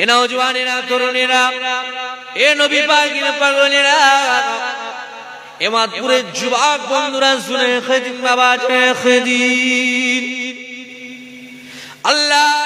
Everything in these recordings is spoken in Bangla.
এ নওজওয়ানেরা তরুণেরা, এ নবী পাকের পাগলেরা, এ মাতপুরের যুবক বন্ধুরা শুনে খেদিন বাবা খেদিন আল্লাহ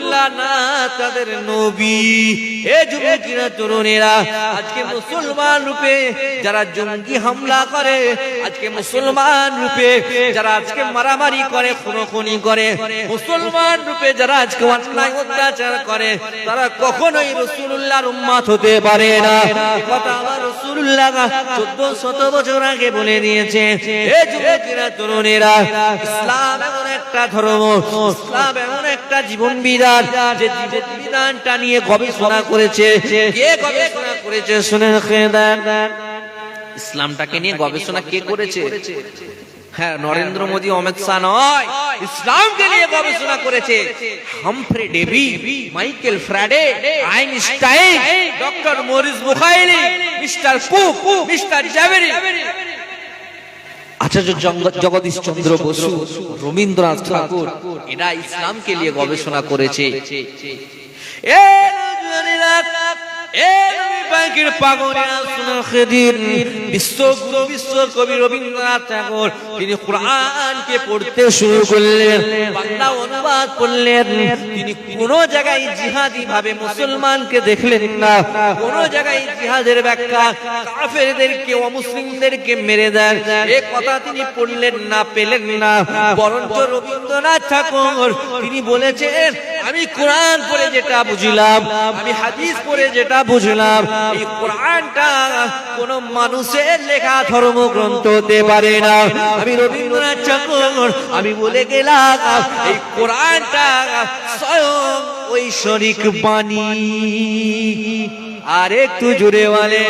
না, তাদের নবী। এ যুবকেরা, তরুণেরা, আজকে মুসলমান রূপে যারা জঙ্গি হামলা করে, আজকে মুসলমান রূপে যারা আজকে মারামারি করে, খুনোখুনি করে, মুসলমান রূপে যারা আজকে অন্যায় অত্যাচার করে, তারা কখনোই রসুল্লাহর উম্মাত হতে পারে না। কথা আমার রসুল্লাহ চোদ্দ শত বছর আগে বলে দিয়েছে। এ যুবকেরা, তরুণেরা, ইসলাম এমন একটা ধর্ম, ইসলাম এমন জীবন বিধান, যে জীবন বিধানটা নিয়ে গবেষণা করেছে। গবেষণা করেছে? শুনে ইসলামটাকে নিয়ে গবেষণা কে করেছে? হ্যাঁ নরেন্দ্র মোদী, অমিত শাহ নয়। ইসলামকে নিয়ে গবেষণা করেছে। Humphry Davy, Michael Faraday, Einstein, doctor Maurice Bucaille, mister Cook, mister Javeri Acharya Jagadish Chandra Bose Rabindranath Tagore এরা ইসলামকে নিয়ে গবেষণা করেছে। এ পাকের পাগলেরা শোনো খেদিন। বিশ্বগুরু বিশ্বকবি রবীন্দ্রনাথ ঠাকুর, তিনি কোরআনকে পড়তে শুরু করলেন, বাংলা অনুবাদ করলেন। তিনি কোন জায়গায় জিহাদি ভাবে মুসলমানকে দেখলেন না। কোন জায়গায় জিহাদের ব্যাখ্যা কাফেরদেরকে, অমুসলিমদেরকে মেরে দেন। এ কথা তিনি পড়লেন না, পেলেন না। বরঞ্চ রবীন্দ্রনাথ ঠাকুর, তিনি বলেছেন, আমি কোরআন পড়ে যেটা বুঝলাম, আমি হাদিস পড়ে যেটা বুঝলাম এই কোরআনটা কোন মানুষের লেখা ধর্মগ্রন্থ হতে পারে না। আমি রবীন্দ্রনাথ ঠাকুর আমি বলে গেলাম এই কোরআনটা স্বয়ং ঐশ্বরিক বাণী। আর একটু বলে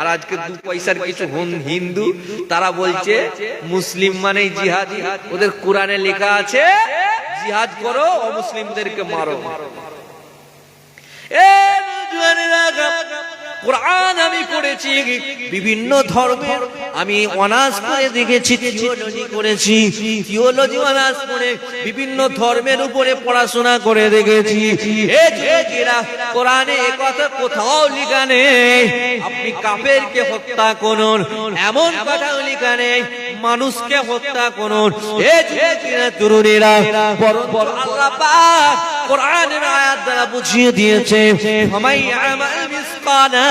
আর আজকে দু পয়সার কিছু হিন্দু তারা বলছে মুসলিম মানেই জিহাদি। ওদের কোরআনে লেখা আছে জিহাদ করো অমুসলিমদেরকে মারো। এ নওজওয়ানেরা, কোরআন আমি পড়েছি বিভিন্ন ধর্মের আমি অনার্স করে দেখেছি থিওলজি করেছি থিওলজি অনার্স করে বিভিন্ন ধর্মের উপরে পড়াশোনা করে দেখেছি। কোরআনে কথা কোথাও লেখা নেই। আপনি কাফেরকে হত্যা করুন, এমন কথাও লেখা নেই, মানুষকে হত্যা করুন। এ তরুণেরা বরং বরং আল্লাহ পাক কোরআনের আয়াত দ্বারা বুঝিয়ে দিয়েছে ফামাই আমাল মিসকালা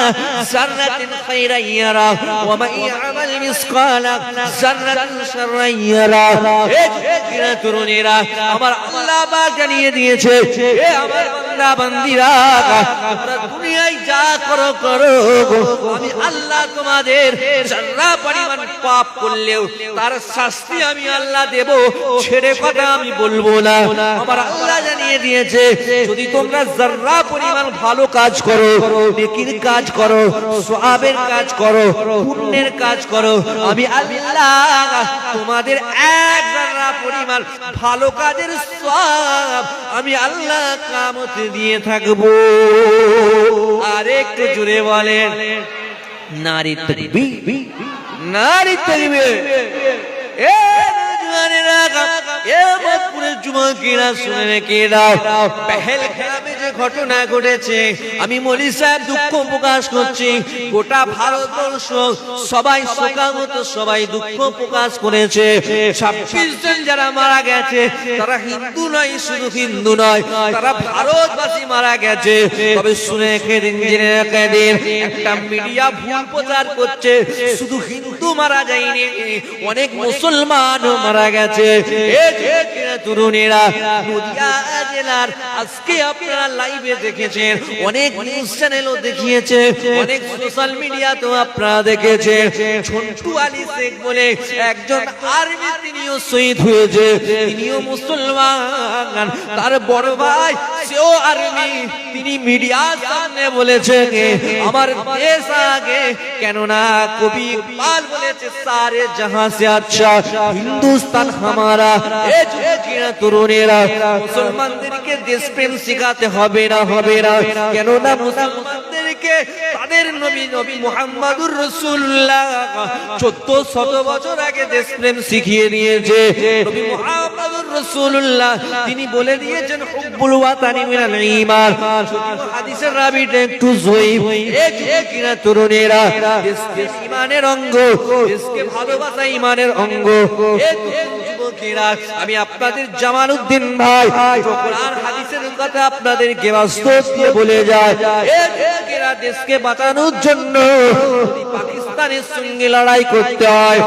যাররাতিন খাইরান ইয়ারা ওয়া মান আমাল মিসকালা যাররাতিন শাররান ইয়ারা। হে যুবকেরা, তরুণীরা, আমার আল্লাহ পাক জানিয়ে দিয়েছে, হে আমার বান্দা বান্দিরা তোমরা দুনিয়ায় যা করো করো আমি আল্লাহ তোমাদের যারা পরিমাণ পাপ করলেও তার শাস্তি আমি আল্লাহ দেব, ছেড়ে কথা আমি বলব না। আমার আল্লাহ জানিয়ে দিয়েছে, যদি তোমরা যারা পরিমাণ ভালো কাজ করো, নেকির কাজ করো সওয়াবের কাজ করো, পুণ্যের কাজ করো, আমি আল্লাহ তোমাদের এক পরিমাণ ভালো কাজের সব আমি আল্লাহ কামতে দিয়ে থাকব। আর একটু জুড়ে বলেন। নারী তকবীর নারী তরিবে এ মতপুরের যুবকেরা শুনে রেখে দাও। পহল যে ঘটনা ঘটেছে। আমি মলি সাহেব দুঃখ প্রকাশ করছি। গোটা ভারতবর্ষ সবাই শোকামত সবাই দুঃখ প্রকাশ করেছে। ছাব্বিশ জন যারা মারা গেছে, তারা হিন্দু নয়, শুধু হিন্দু নয়, তারা ভারতবাসী মারা গেছে। তবে শুনে একটা মিডিয়া ভুল প্রচার করছে। শুধু হিন্দু মারা যায়নি, অনেক মুসলমান মারা গেছে। তরুণেরা, নদিয়া জেলার, আজকে আপনারা লাইভে দেখেছেন, অনেক নিউজ চ্যানেলও দেখিয়েছে, অনেক সোশ্যাল মিডিয়াতেও আপনারা দেখেছেন আলী শেখ বলে একজন আর্মি তিনিও শহীদ হয়েছে, তিনিও মুসলমান। তার বড় ভাই, সেও আর্মি তিনি মিডিয়ার সামনে বলেছে আমার দেশ আগে। কেননা কবি ইকবাল বলেছে, সারে জাহাঁ সে আচ্ছা হিন্দুস্তান হামারা তরুণেরা। মুসলমানদেরকে দেশপ্রেম শেখাতে হবে। না হবে না কেননা মুসলমানদেরকে তাদের নবী নবী মুহাম্মাদুর রাসূলুল্লাহ চোদ্দ শত বছর আগে দেশপ্রেম শিখিয়ে দিয়েছে নবী মুহাম্মাদুর রাসূলুল্লাহ তিনি বলে দিয়েছেন হুব্বুল ওয়াতানি মিনাল ঈমান। হাদিসের রাবিটা একটু জয়ীফ। তরুণেরা দেশকে ঈমানের অঙ্গ দেশকে ভালোবাসা ঈমানের অঙ্গ। যুবকেরা আমি আপনাদের জামাল উদ্দিন ভাই হাদিসের কথা বলে যায় দেশকে বাঁচানোর জন্য পাকিস্তানের সঙ্গে লড়াই করতে হয়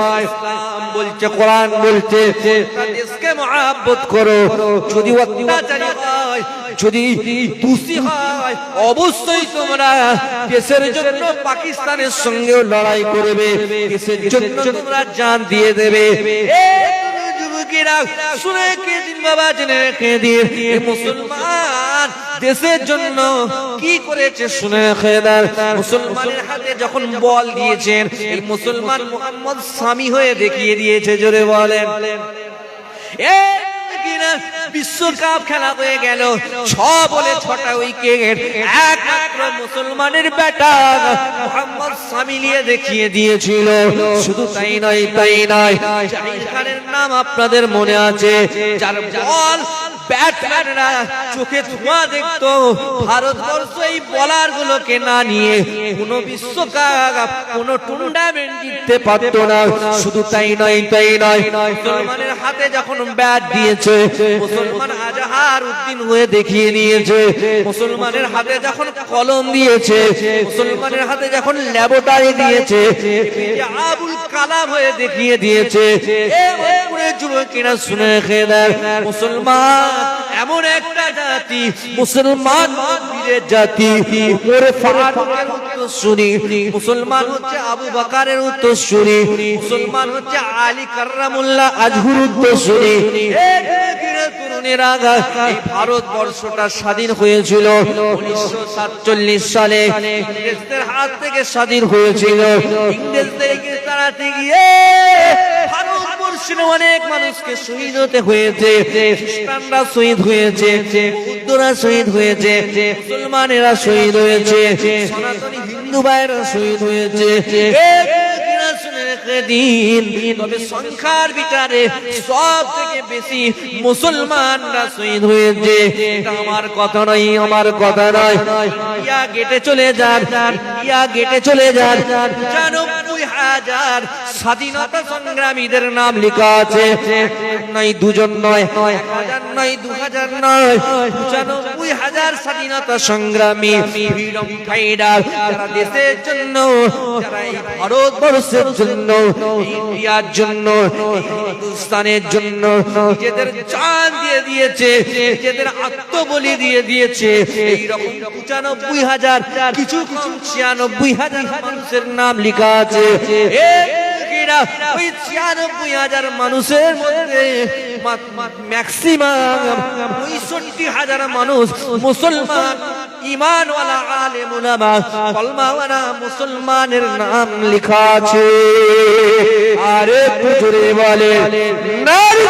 বলছে, কোরআন বলছে দেশকে মহাব্বত করো। যদি যদি দোষী হয়, অবশ্যই তোমরা দেশের জন্য পাকিস্তানের সঙ্গেও লড়াই করবে। দেশের জন্য তোমরা জান দিয়ে দেবে। যুবকেরা শুনে দিন বাবা, জেনে রেখে দিন মুসলমান দেশের জন্য কি করেছে শুনে খেদার মুসলমানের হাতে যখন বল দিয়েছেন, এই মুসলমান মোহাম্মদ স্বামী হয়ে দেখিয়ে দিয়েছে, জোরে বলেন। এ কিনা বিশ্বকাপ খেলা হয়ে গেল। ছ বলে ছটা উইকেট, একমাত্র মুসলমানের ব্যাটার মোহাম্মদ সামি নিয়ে দেখিয়ে দিয়েছিল। শুধু তাই নয় তাই নয় খানের নাম আপনাদের মনে আছে। যার বল ব্যাটম্যানরা চোখে ধোঁয়া দেখতো, ভারতবর্ষ এই বলার গুলোকে না নিয়ে কোনো বিশ্বকাপ টুর্নামেন্ট জিততে পারতো না। শুধু তাই নয় তাই নয়, মুসলমানের হাতে যখন ব্যাট দিয়েছে, মুসলমান আজাহার উদ্দিন হয়ে দেখিয়ে নিয়েছে, মুসলমানের হাতে যখন কলম দিয়েছে, মুসলমানের হাতে যখন ল্যাবরেটরি দিয়েছে আবুল কালাম হয়ে দেখিয়ে দিয়েছে, এ শুনে খেয়ে মুসলমান। এমন একটা জাতি মুসলমান জাতি উপরে ফারুকের উত্তর শুনি মুসলমান হচ্ছে আবু বাকারের উত্তর শুনি মুসলমান হচ্ছে আলী কার্রামুল্লাহ আজহুর উত্তর শুনি ভারতবর্ষটা স্বাধীন হয়েছিল উনিশশো সাতচল্লিশ সালে। ইংরেজদের হাত থেকে স্বাধীন হয়েছিল। ইংরেজদেরকে তাড়াতে গিয়ে ভারতবর্ষের অনেক মানুষকে শহীদ হতে হয়েছে, খ্রিস্টানরা শহীদ হয়েছে, বৌদ্ধরা শহীদ হয়েছে, মুসলমানেরা শহীদ হয়েছে, সনাতনী হিন্দু ভাইয়েরা শহীদ হয়েছে। দিন, তবে সংখ্যার বিচারে সব থেকে বেশি মুসলমানরা শহীদ হয়েছে। আমার কথা নয়, আমার কথা নয়। ইয়া গেটে চলে যান ইয়া গেটে চলে যান। স্বাধীনতা সংগ্রামীদের নাম লেখা আছে। নয়, দুজন নয় হাজার নয় হাজার স্বাধীনতা সংগ্রামী, ফ্রিডম দেশের জন্য ভারতবর্ষের জন্য ইন্ডিয়ার জন্য, হিন্দুস্তানের জন্য, নিজেদের দিয়ে দিয়েছে, নিজেদের আত্মবলি দিয়ে দিয়েছে। পঁচানব্বই হাজার, কিছু কম ছিয়ানব্বই হাজার মানুষের নাম লেখা আছে। ওই হাজার মানুষের মধ্যে ম্যাক্সিমাম, পঁয়ষট্টি হাজার মানুষ মুসলমান। ইমানওয়ালা আলেম উলামা কলমাওয়ালা মুসলমানের নাম লেখা আছে। আরে পুজুরে বলে নারী